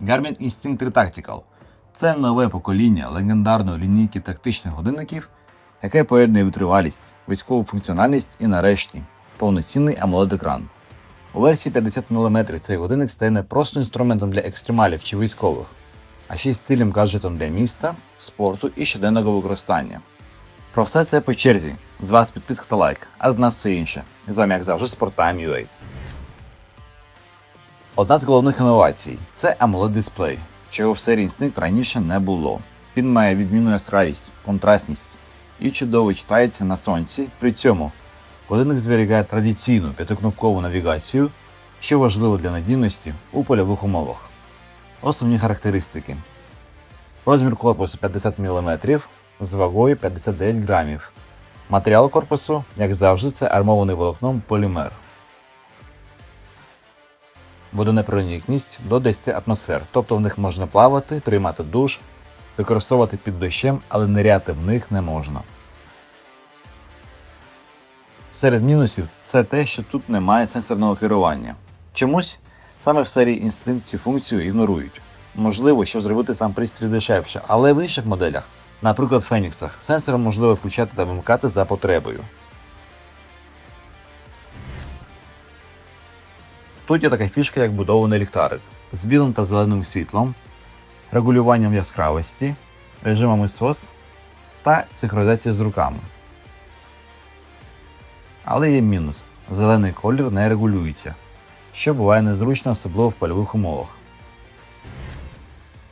Garmin Instinct 3 Tactical це нове покоління легендарної лінійки тактичних годинників, яке поєднує витривалість, військову функціональність і нарешті повноцінний amoled екран У версії 50 мм цей годинник стає не просто інструментом для екстремалів чи військових, а ще й стилем гаджетом для міста, спорту і щоденного використання. Про все це по черзі. З вас підписка та лайк, а з нас все інше. І з вами, як завжди, Sporttime.ua. Одна з головних інновацій це amoled дисплей, чого в серії Instinct раніше не було. Він має відмінну яскравість, контрастність і чудово читається на сонці. При цьому годинник зберігає традиційну п'ятикнопкову навігацію, що важливо для надійності у польових умовах. Основні характеристики: розмір корпусу 50 мм з вагою 59 грамів. Матеріал корпусу, як завжди, це армований волокном полімер. Водонепроникність до 10 атмосфер, тобто в них можна плавати, приймати душ, використовувати під дощем, але ниряти в них не можна. Серед мінусів це те, що тут немає сенсорного керування. Чомусь саме в серії Instinct цю функцію ігнорують. Можливо, щоб зробити сам пристрій дешевше, але в інших моделях, наприклад, Феніксах, сенсор можливо включати та вимикати за потребою. Тут є така фішка, як будований ліхтарик з білим та зеленим світлом, регулюванням яскравості, режимами SOS та синхронізацією з руками. Але є мінус: зелений колір не регулюється, що буває незручно, особливо в польових умовах.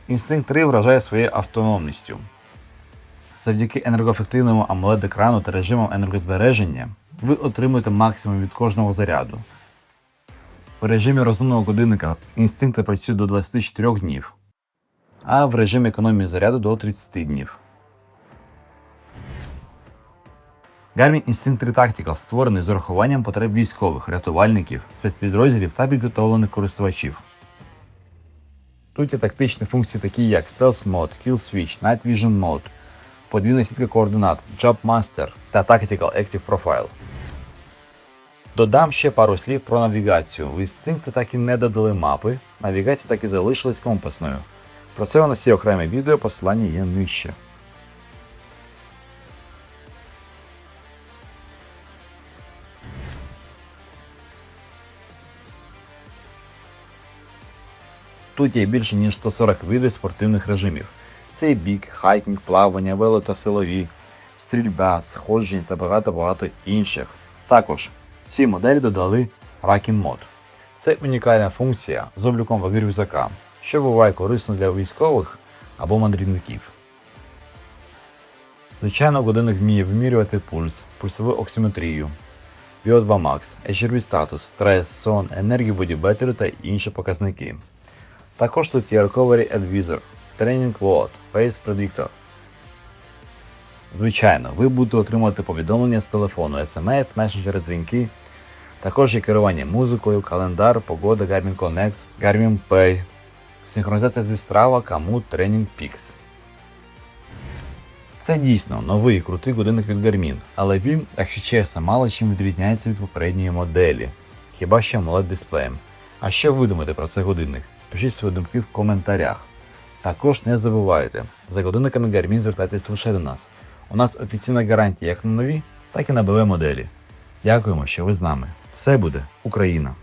Instinct 3 вражає своєю автономністю. Завдяки енергоефективному amoled екрану та режимам енергозбереження ви отримуєте максимум від кожного заряду. В режимі розумного годинника інстинкти працюють до 24 днів, а в режимі економії заряду до 30 днів. Garmin Instinct 3 Tactical створений з урахуванням потреб військових, рятувальників, спецпідрозділів та підготовлених користувачів. Тут є тактичні функції, такі як Stealth Mode, Kill Switch, Night Vision Mode, подвійна сітка координат, Job Master та Tactical Active Profile. Додам ще пару слів про навігацію. В інстинкти так і не додали мапи, навігація так і залишилась компасною. Про це у нас є окреме відео, посилання є нижче. Тут є більше ніж 140 видів спортивних режимів. Це і біг, хайкінг, плавання, вело та силові, стрільба, сходження та багато-багато інших. Також в цій моделі додали Racking Mode. Це унікальна функція з обліком ваги рюкзака, що буває корисно для військових або мандрівників. Звичайно, годинник вміє вимірювати пульс, пульсову оксиметрію, VO2 Max, HRV статус, стрес, сон, енергію бодібетеру та інші показники. Також тут є Recovery Advisor, Training Load, Face Predictor. Звичайно, ви будете отримувати повідомлення з телефону, SMS, месенджери, дзвінки. Також є керування музикою, календар, погода, Garmin Connect, Garmin Pay, синхронізація зі Strava, Komoot, Training Peaks. Це дійсно новий крутий годинник від Garmin, але він, якщо чесно, мало чим відрізняється від попередньої моделі, хіба що amoled дисплеєм. А що ви думаєте про цей годинник? Пишіть свої думки в коментарях. Також не забувайте, за годинниками Garmin звертайтесь лише до нас. У нас офіційна гарантія як на нові, так і на БВ моделі. Дякуємо, що ви з нами. Все буде Україна!